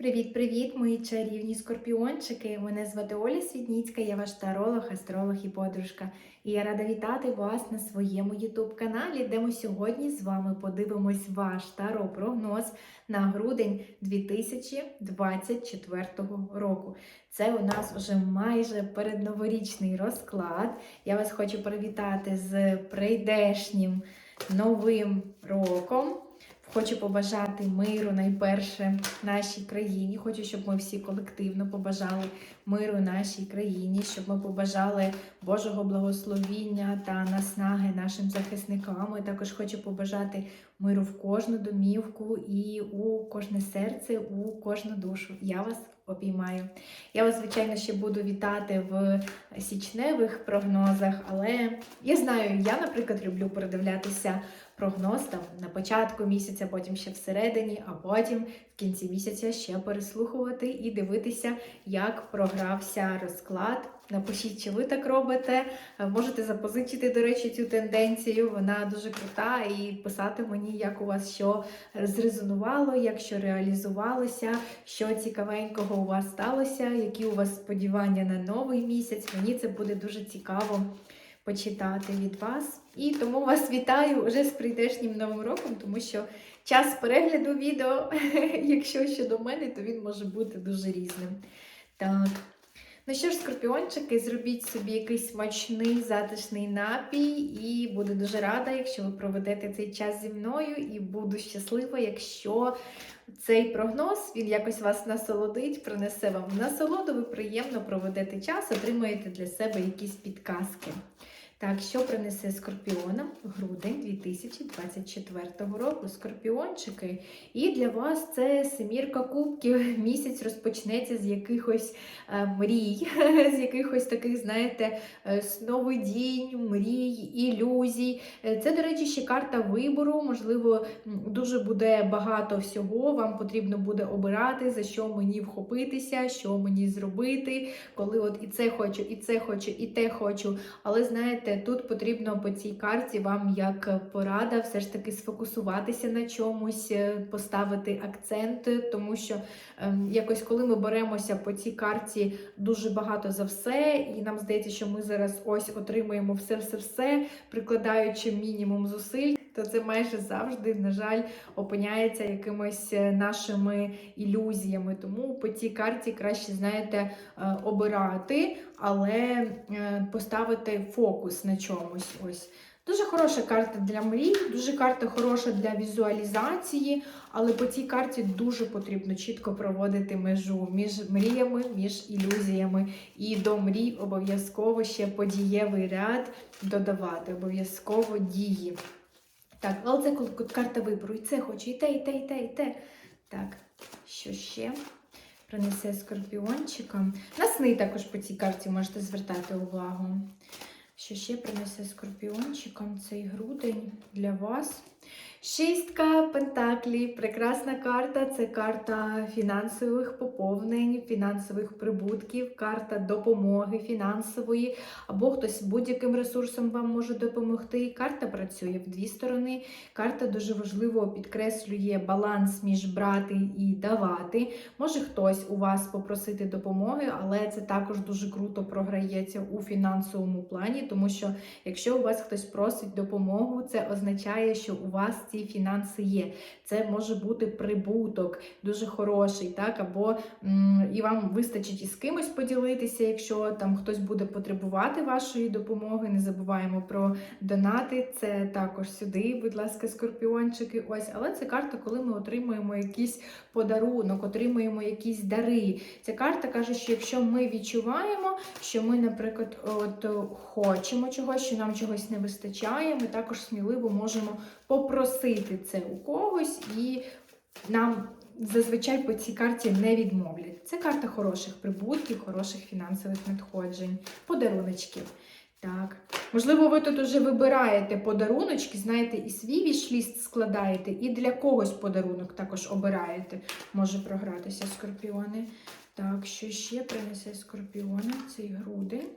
Привіт-привіт, мої чарівні скорпіончики! Мене звати Оля Світніцька, я ваш таролог, астролог і подружка. І я рада вітати вас на своєму ютуб-каналі, де ми сьогодні з вами подивимось ваш таро-прогноз на грудень 2024 року. Це у нас вже майже передноворічний розклад. Я вас хочу привітати з прийдешнім новим роком. Хочу побажати миру найперше нашій країні. Хочу, щоб ми всі колективно побажали миру нашій країні, щоб ми побажали Божого благословіння та наснаги нашим захисникам. І також хочу побажати миру в кожну домівку і у кожне серце, у кожну душу. Я вас обіймаю. Я вас, звичайно, ще буду вітати в січневих прогнозах, але я знаю, я, наприклад, люблю передивлятися прогноз там на початку місяця, потім ще всередині, а потім в кінці місяця ще переслухувати і дивитися, як програвся розклад. Напишіть, чи ви так робите. Можете запозичити, до речі, цю тенденцію. Вона дуже крута, і писати мені, як у вас що зрезонувало, як що реалізувалося, що цікавенького у вас сталося, які у вас сподівання на новий місяць. Мені це буде дуже цікаво почитати від вас. І тому вас вітаю вже з прийдешнім новим роком, тому що час перегляду відео, якщо щодо мене, то він може бути дуже різним. Так. Ну що ж, скорпіончики, зробіть собі якийсь смачний, затишний напій, і буду дуже рада, якщо ви проведете цей час зі мною, і буду щаслива, якщо цей прогноз він якось вас насолодить, принесе вам насолоду, ви приємно проведете час, отримаєте для себе якісь підказки. Так, що принесе скорпіонам грудень 2024 року? Скорпіончики. І для вас це семірка кубків. Місяць розпочнеться з якихось е, мрій, з якихось таких, знаєте, е, сновидінь, мрій, ілюзій. Е, Це, до речі, ще карта вибору. Можливо, дуже буде багато всього. Вам потрібно буде обирати, за що мені вхопитися, що мені зробити, коли от і це хочу, і це хочу, і те хочу. Але знаєте, тут потрібно по цій карті вам як порада все ж таки сфокусуватися на чомусь, е, поставити акцент, тому що ем, якось коли ми беремося по цій карті дуже багато за все, і нам здається, що ми зараз ось отримуємо все-все-все, прикладаючи мінімум зусиль. То це майже завжди, на жаль, опиняється якимось е, нашими ілюзіями. Тому по цій карті краще, знаєте, е, обирати, але е, поставити фокус на чомусь. Ось. Дуже хороша карта для мрій, дуже карта хороша для візуалізації, але по цій карті дуже потрібно чітко проводити межу між мріями, між ілюзіями. І до мрій обов'язково ще подієвий ряд додавати, обов'язково дії. Так, але це карта вибору. І це хочу, і те, і те, і те, і те. Так, що ще? Принесе скорпіончика. На сни також по цій карті можете звертати увагу. Що ще принесе скорпіончиком цей грудень для вас? Шістка пентаклів, прекрасна карта. Це карта фінансових поповнень, фінансових прибутків, карта допомоги фінансової, або хтось будь-яким ресурсом вам може допомогти. Карта працює в дві сторони. Карта дуже важливо підкреслює баланс між брати і давати. Може хтось у вас попросити допомоги, але це також дуже круто програється у фінансовому плані, тому що якщо у вас хтось просить допомогу, це означає, що у вас ці фінанси є. Це може бути прибуток дуже хороший, так, або і вам вистачить із кимось поділитися, якщо там хтось буде потребувати вашої допомоги. Не забуваємо про донати. Це також сюди, будь ласка, скорпіончики. Ось, але це карта, коли ми отримуємо якийсь подарунок, отримуємо якісь дари. Ця карта каже, що якщо ми відчуваємо, що ми, наприклад, от хочемо чогось, що нам чогось не вистачає, ми також сміливо можемо попросити це у когось, і нам зазвичай по цій карті не відмовлять. Це карта хороших прибутків, хороших фінансових надходжень, подаруночків. Так. Можливо, ви тут уже вибираєте подаруночки, знаєте, і свій вішліст складаєте, і для когось подарунок також обираєте. Може програтися скорпіони. Так, що ще принесе скорпіони? Цей грудень.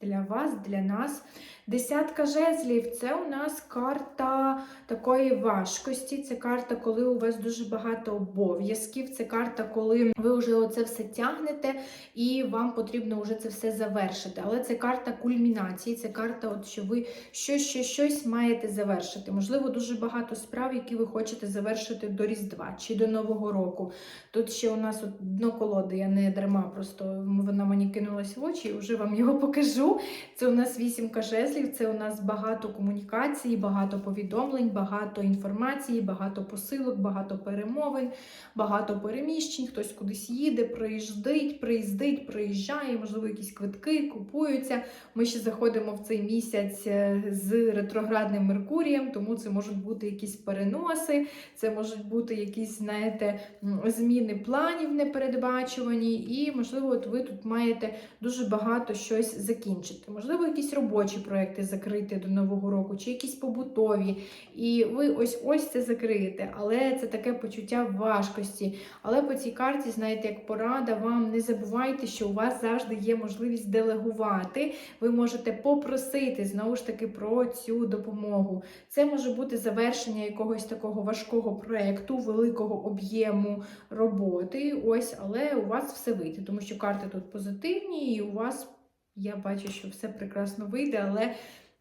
Для вас, для нас. Десятка жезлів це у нас карта такої важкості. Це карта, коли у вас дуже багато обов'язків. Це карта, коли ви вже оце все тягнете і вам потрібно вже це все завершити. Але це карта кульмінації, це карта, от що ви щось, щось, щось маєте завершити. Можливо, дуже багато справ, які ви хочете завершити до Різдва чи до Нового року. Тут ще у нас дно колоди, я не дарма, просто вона мені кинулась в очі, і вже вам його покажу. Це у нас вісімка жезлів, це у нас багато комунікацій, багато повідомлень, багато інформації, багато посилок, багато перемовин, багато переміщень. Хтось кудись їде, приїздить, приїздить, приїжджає, можливо, якісь квитки купуються. Ми ще заходимо в цей місяць е, з ретроградним Меркурієм, тому це можуть бути якісь переноси, це можуть бути якісь, знаєте, зміни планів непередбачувані, і, можливо, от ви тут маєте дуже багато щось закінчити. Можливо, якісь робочі проекти закрити до Нового року, чи якісь побутові. І ви ось ось це закриєте. Але це таке почуття важкості. Але по цій карті, знаєте, як порада, вам не забувайте, що у вас завжди є можливість делегувати. Ви можете попросити знову ж таки про цю допомогу. Це може бути завершення якогось такого важкого проекту, великого об'єму роботи. Ось, але у вас все вийде, тому що карти тут позитивні, і у вас я бачу, що все прекрасно вийде, але.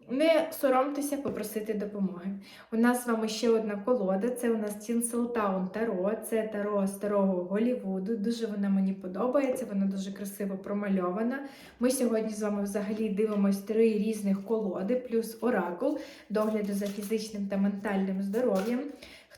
Не соромтеся попросити допомоги. У нас з вами ще одна колода. Це у нас Тінселтаун Таро. Це таро старого Голівуду. Дуже вона мені подобається, вона дуже красиво промальована. Ми сьогодні з вами взагалі дивимося три різних колоди, плюс оракул, догляду за фізичним та ментальним здоров'ям.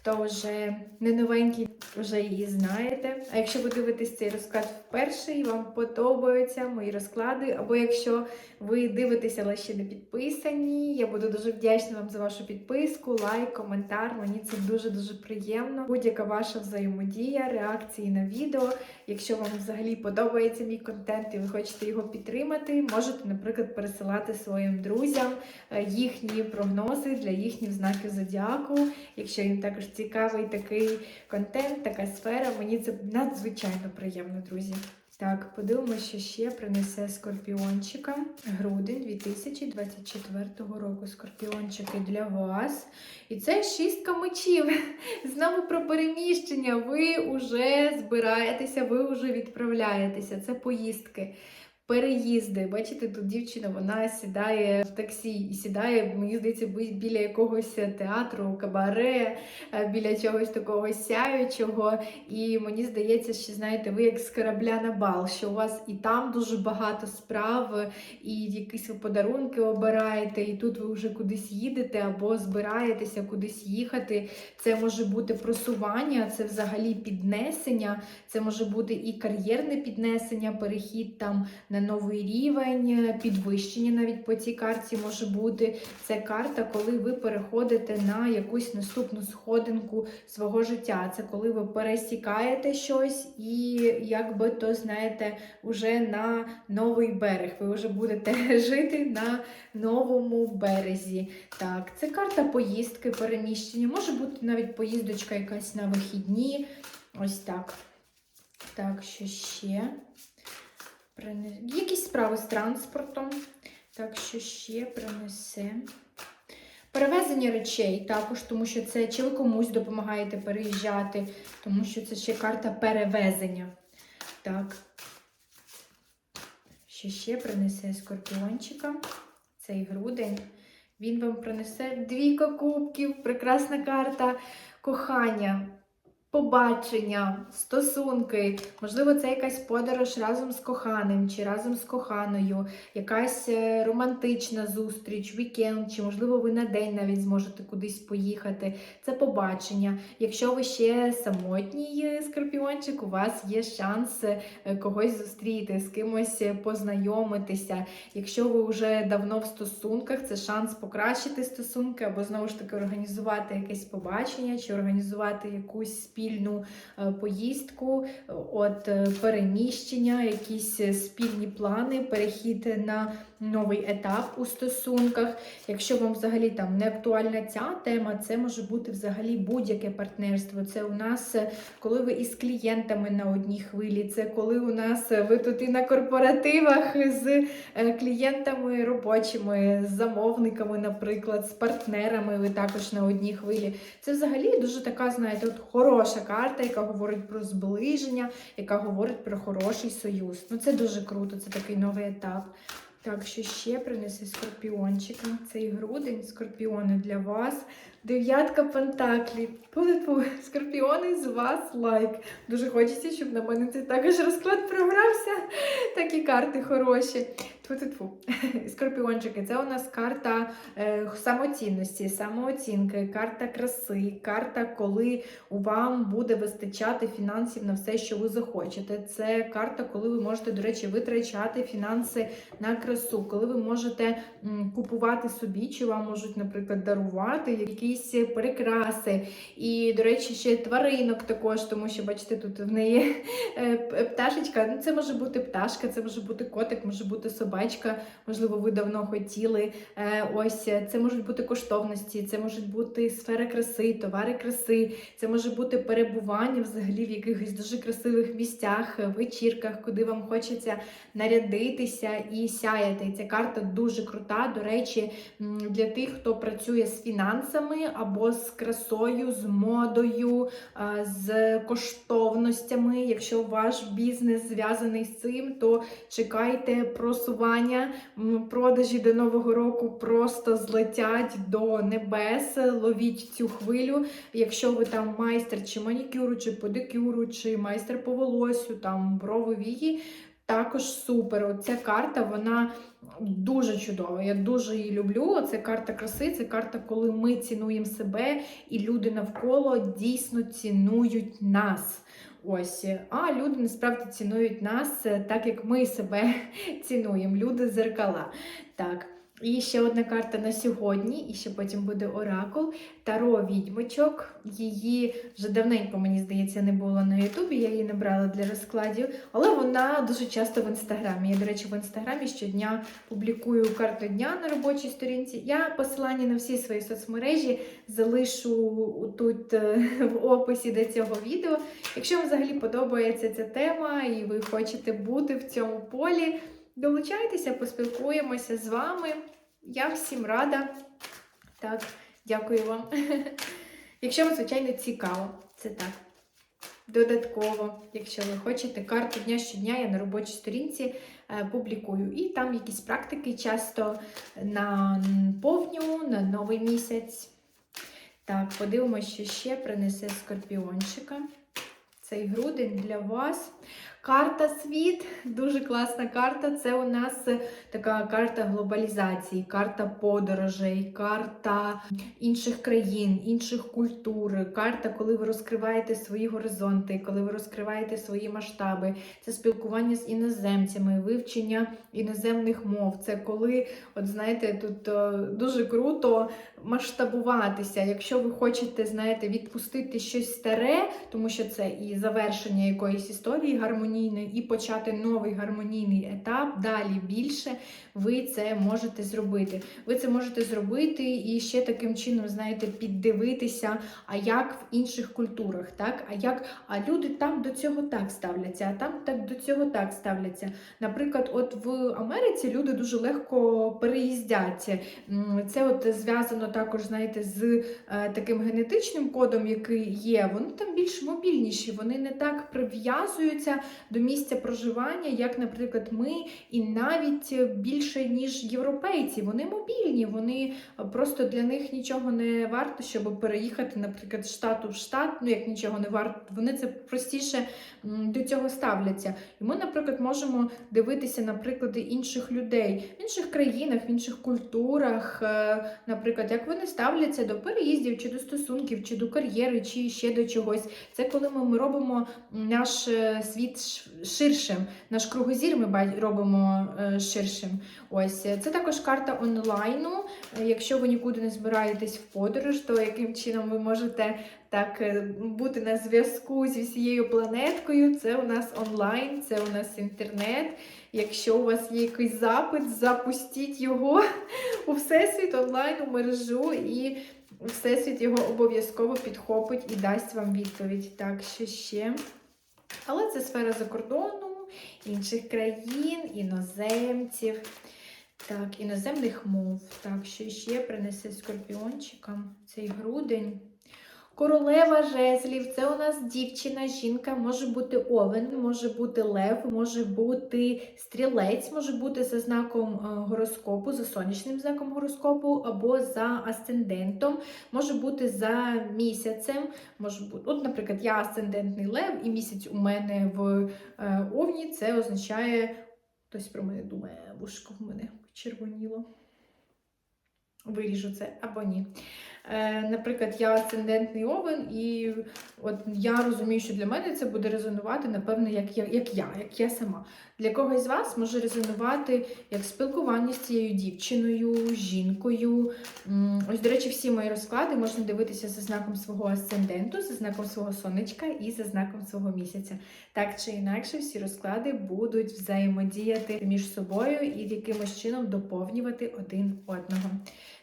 Хто вже не новенький, вже її знаєте. А якщо ви дивитесь цей розклад вперше і вам подобаються мої розклади, або якщо ви дивитеся, але ще не підписані, я буду дуже вдячна вам за вашу підписку, лайк, коментар. Мені це дуже-дуже приємно. Будь-яка ваша взаємодія, реакції на відео. Якщо вам взагалі подобається мій контент і ви хочете його підтримати, можете, наприклад, пересилати своїм друзям е, їхні прогнози для їхніх знаків зодіаку. Якщо їм також цікавий такий контент, така сфера, мені це надзвичайно приємно, друзі. Так, подивимося, що ще принесе скорпіончика грудень 2024 року. Скорпіончики для вас. І це шістка мечів. Знову про переміщення. Ви вже збираєтеся, ви вже відправляєтеся. Це поїздки. Переїзди, бачите, тут дівчина вона сідає в таксі і сідає, мені здається, біля якогось театру, кабаре, е, біля чогось такого сяючого. І мені здається, що знаєте, ви як з корабля на бал, що у вас і там дуже багато справ, і якісь ви подарунки обираєте, і тут ви вже кудись їдете або збираєтеся кудись їхати. Це може бути просування, це взагалі піднесення, це може бути і кар'єрне піднесення, перехід там на новий рівень, підвищення навіть по цій карті може бути. Це карта, коли ви переходите на якусь наступну сходинку свого життя. Це коли ви пересікаєте щось і, якби то знаєте, вже на новий берег. Ви вже будете жити на новому березі. Так, це карта поїздки, переміщення. Може бути навіть поїздочка якась на вихідні. Ось так. Так, що ще? Якісь справи з транспортом. Так, що ще принесе. Перевезення речей також, тому що це чи ви комусь допомагаєте переїжджати, тому що це ще карта перевезення. Так. Що ще принесе скорпіончика? Цей грудень. Він вам принесе двійка кубків, прекрасна карта кохання, побачення, стосунки. Можливо, це якась подорож разом з коханим чи разом з коханою, якась е, романтична зустріч, вікенд, чи, можливо, ви на день навіть зможете кудись поїхати. Це побачення. Якщо ви ще самотній е, скорпіончик, у вас є шанс е, когось зустріти, з кимось познайомитися. Якщо ви вже давно в стосунках, це шанс покращити стосунки, або знову ж таки організувати якесь побачення, чи організувати якусь спільну е, поїздку, от е, переміщення, якісь е, спільні плани, перехід на новий етап у стосунках. Якщо вам взагалі там не актуальна ця тема, це може бути взагалі будь-яке партнерство. Це у нас, коли ви із клієнтами на одній хвилі, це коли у нас ви тут і на корпоративах з клієнтами робочими, з замовниками, наприклад, з партнерами, ви також на одній хвилі. Це взагалі дуже така, знаєте, от хороша карта, яка говорить про зближення, яка говорить про хороший союз. Ну це дуже круто, це такий новий етап. Так, що ще принесе скорпіончик на цей грудень, скорпіони для вас. Дев'ятка пентаклів. Пу-пу, Скорпіони з вас лайк. Дуже хочеться, щоб на мене цей також розклад програвся. Такі карти хороші. Тьфу-тьфу-тьфу. Скорпіончики, це у нас карта е, самоцінності, самооцінки, карта краси, карта, коли вам буде вистачати фінансів на все, що ви захочете. Це карта, коли ви можете, до речі, витрачати фінанси на красу, коли ви можете м, купувати собі, чи вам можуть, наприклад, дарувати якісь прикраси. І, до речі, ще тваринок також, тому що, бачите, тут в неї е, пташечка. Ну, це може бути пташка, це може бути котик, може бути собачка. Можливо, ви давно хотіли. Е, Ось це можуть бути коштовності, це можуть бути сфера краси, товари краси, це може бути перебування взагалі в якихось дуже красивих місцях, вечірках, куди вам хочеться нарядитися і сяяти. Ця карта дуже крута. До речі, для тих, хто працює з фінансами або з красою, з модою, з коштовностями. Якщо ваш бізнес зв'язаний з цим, то чекайте просування. М, Продажі до нового року просто злетять до небес. Ловіть цю хвилю. Якщо ви там майстер чи манікюру, чи педикюру, чи майстер по волосю, там брови вії. Також супер. Оця карта, вона дуже чудова. Я дуже її люблю. Це карта краси, це карта, коли ми цінуємо себе, і люди навколо дійсно цінують нас. Ось, а люди насправді цінують нас е, так, як ми себе цінуємо. Люди зеркала. Так. І ще одна карта на сьогодні, і ще потім буде оракул. Таро відьмочок. Її вже давненько, мені здається, не було на Ютубі. Я її не брала для розкладів, але вона дуже часто в інстаграмі. Я, до речі, в інстаграмі щодня публікую карту дня на робочій сторінці. Я посилання на всі свої соцмережі залишу тут е, в описі до цього відео. Якщо вам взагалі подобається ця тема і ви хочете бути в цьому полі. Долучайтеся, поспілкуємося з вами. Я всім рада. Так, дякую вам. Якщо вам, звичайно, цікаво, це так. Додатково, якщо ви хочете, карту дня щодня я на робочій сторінці е, публікую. І там якісь практики часто на повню, на новий місяць. Так, подивимося, що ще принесе скорпіончика. Цей грудень для вас. Карта світ, дуже класна карта. Це у нас така карта глобалізації, карта подорожей, карта інших країн, інших культур, карта, коли ви розкриваєте свої горизонти, коли ви розкриваєте свої масштаби. Це спілкування з іноземцями, вивчення іноземних мов. Це коли, от знаєте, тут е, дуже круто масштабуватися. Якщо ви хочете, знаєте, відпустити щось старе, тому що це і завершення якоїсь історії гармонійної, і почати новий гармонійний етап, далі більше, ви це можете зробити. Ви це можете зробити і ще таким чином, знаєте, піддивитися, а як в інших культурах, так? А як а люди там до цього так ставляться, а там так до цього так ставляться. Наприклад, от в Америці люди дуже легко переїздять. Це от зв'язано також, знаєте, з е, таким генетичним кодом, який є. Вони там більш мобільніші, вони не так прив'язуються до місця проживання, як, наприклад, ми, і навіть більше, ніж європейці. Вони мобільні, вони е, просто для них нічого не варто, щоб переїхати, наприклад, з штату в штат. Ну як нічого не варто, вони це простіше до цього ставляться. І ми, наприклад, можемо дивитися на приклади інших людей в інших країнах, в інших культурах, е, наприклад, як вони ставляться до переїздів, чи до стосунків, чи до кар'єри, чи ще до чогось. Це коли ми, робимо наш е, світ ширшим. Наш кругозір ми робимо е, ширшим. Ось е, це також карта онлайну. Е, Якщо ви нікуди не збираєтесь в подорож, то яким чином ви можете так бути на зв'язку зі всією планеткою? Це у нас онлайн, це у нас інтернет. Якщо у вас є якийсь запит, запустіть його у всесвіт онлайн у мережу і. Всесвіт його обов'язково підхопить і дасть вам відповідь. Так, що ще? Але це сфера за кордону, інших країн, іноземців. Так, іноземних мов. Так, що ще принесе скорпіончикам цей грудень. Королева жезлів це у нас дівчина, жінка, може бути овен, може бути лев, може бути стрілець, може бути за знаком е, гороскопу, за сонячним знаком гороскопу, або за асцендентом, може бути за місяцем. Може бути, от, наприклад, я асцендентний лев, і місяць у мене в е, овні, це означає, хтось про мене думає, вушко в мене почервоніло. Виріжу це або ні. Е, наприклад, я асцендентний овен, і от я розумію, що для мене це буде резонувати, напевно, як я, як я, як я сама. Для когось з вас може резонувати як спілкування з цією дівчиною, жінкою. Ось, до речі, всі мої розклади можна дивитися за знаком свого асценденту, за знаком свого сонечка і за знаком свого місяця. Так чи інакше, всі розклади будуть взаємодіяти між собою і якимось чином доповнювати один одного.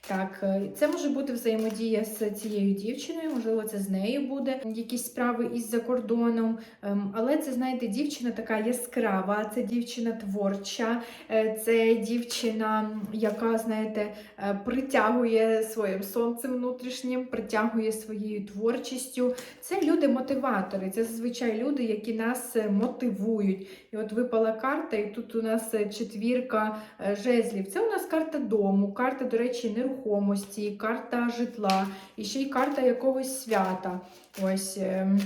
Так, е, це може бути взаємодія з цією дівчиною, можливо, це з нею буде якісь справи із-за кордоном. Ем, Але це, знаєте, дівчина така яскрава, це дівчина творча, е, це дівчина, яка, знаєте, е, притягує своїм сонцем внутрішнім, притягує своєю творчістю. Це люди-мотиватори, це зазвичай люди, які нас е, мотивують. І от випала карта, і тут у нас четвірка жезлів. Це у нас карта дому, карта, до речі, нерухомості, карта житла, і ще й карта якогось свята. Ось. ем,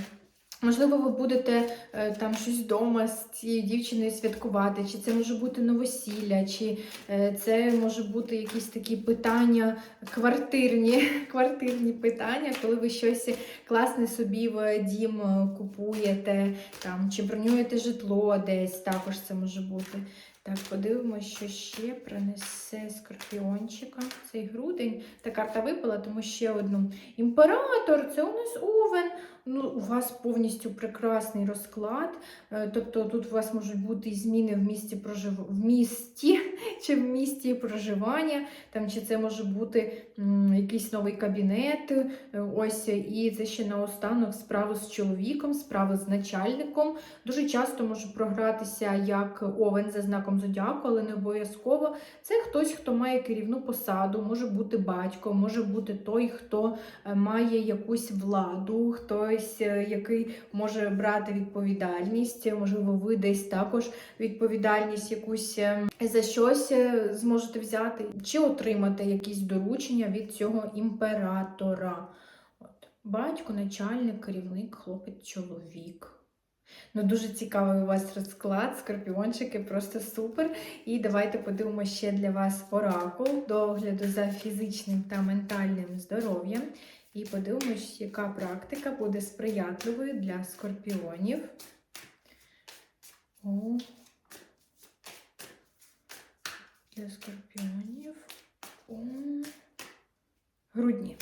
Можливо, ви будете е, там щось вдома з цією дівчиною святкувати, чи це може бути новосілля, чи е, це може бути якісь такі питання квартирні, квартирні питання, коли ви щось класне собі в дім е, купуєте, там, чи бронюєте житло десь, також це може бути. Так, подивимося, що ще принесе скорпіончика цей грудень. Та карта випала, тому ще одну. Імператор, це у нас овен. Ну, у вас повністю прекрасний розклад. Е, Тобто тут у вас можуть бути і зміни в місті прожив... в місті чи в місті проживання, там чи це може бути м, якийсь новий кабінет. е, Ось і це ще наостанок справи з чоловіком, справи з начальником. Дуже часто може програтися як овен за знаком зодіаку, але не обов'язково. Це хтось, хто має керівну посаду, може бути батько, може бути той, хто е, має якусь владу, хтось, е, який може брати відповідальність, можливо, ви десь також відповідальність якусь е, за щось е, зможете взяти, чи отримати якісь доручення від цього імператора. От. Батько, начальник, керівник, хлопець, чоловік. Ну, дуже цікавий у вас розклад, скорпіончики, просто супер. І давайте подивимося ще для вас оракул до огляду за фізичним та ментальним здоров'ям. І подивимось, яка практика буде сприятливою для скорпіонів. У... Для скорпіонів у грудні.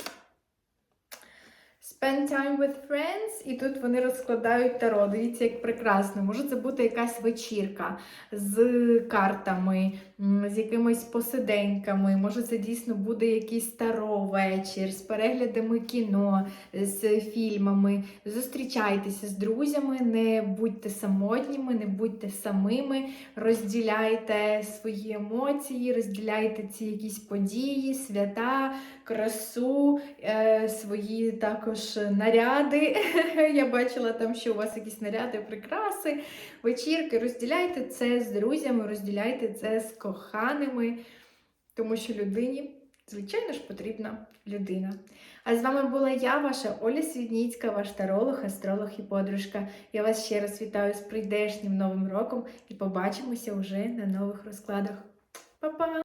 Spend time with friends, і тут вони розкладають таро. Дивіться, як прекрасно. Може це бути якась вечірка з картами, з якимись посиденьками. Може, це дійсно буде якийсь таро вечір з переглядами кіно, з фільмами. Зустрічайтеся з друзями, не будьте самотніми, не будьте самими, розділяйте свої емоції, розділяйте ці якісь події, свята, красу, е, свої також наряди. Я бачила там, що у вас якісь наряди, прикраси, вечірки. Розділяйте це з друзями, розділяйте це з коханими, тому що людині, звичайно ж, потрібна людина. А з вами була я, ваша Оля Свідніцька, ваш таролог, астролог і подружка. Я вас ще раз вітаю з прийдешнім новим роком і побачимося вже на нових розкладах. Па-па!